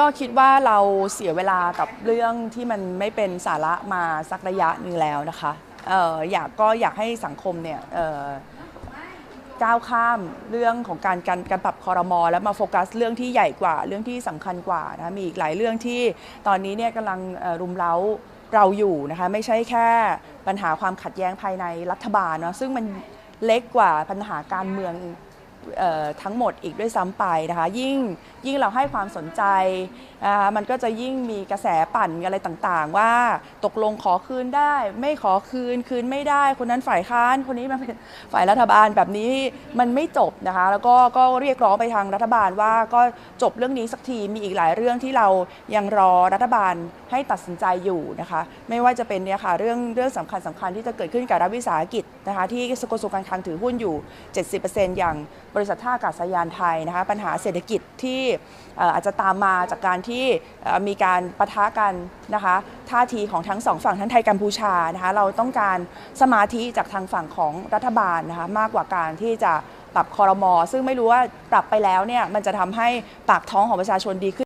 ก็คิดว่าเราเสียเวลากับเรื่องที่มันไม่เป็นสาระมาสักระยะหนึ่งแล้วนะคะเอ่ออยากก็อยากให้สังคมเนี่ยเอ่อก้าวข้ามเรื่องของการการการปรับคอรมอแล้วมาโฟกัสเรื่องที่ใหญ่กว่าเรื่องที่สำคัญกว่านะมีอีกหลายเรื่องที่ตอนนี้เนี่ยกำลังรุมเร้าเราอยู่นะคะไม่ใช่แค่ปัญหาความขัดแย้งภายในรัฐบาลเนาะซึ่งมันเล็กกว่าปัญหาการเมือง ทั้งหมดอีกด้วยซ้ำไปนะคะยิ่งยิ่งเราให้ความสนใจนะคะมันก็จะยิ่งมีกระแสปั่นอะไรต่างๆ ว่าตกลงขอคืนได้ ไม่ขอคืนคืนไม่ได้ คนนั้นฝ่ายค้านคนนี้มาเป็นฝ่ายรัฐบาลแบบนี้มันไม่จบนะคะแล้วก็ก็เรียกร้องไปทางรัฐบาลว่าก็จบเรื่องนี้สักทีมีอีกหลายเรื่องที่เรายังรอรัฐบาลให้ตัดสินใจอยู่นะคะไม่ว่าจะเป็นเนี่ยค่ะเรื่องเรื่องสำคัญสำคัญที่จะเกิดขึ้นกับรัฐวิสาหกิจนะคะที่กระทรวงการคลังถือหุ้นอยู่ 70%อย่างบริษัทท่าอากาศยานไทยนะคะปัญหาเศรษฐกิจที่อาจจะตามมาจากการที่มีการปะทะกันนะคะท่าทีของทั้งสองฝั่งทั้งไทยกัมพูชานะคะเราต้องการสมาธิจากทางฝั่งของรัฐบาลนะคะมากกว่าการที่จะปรับคอรมอซึ่งไม่รู้ว่าปรับไปแล้วเนี่ยมันจะทำให้ปากท้องของประชาชนดีขึ้น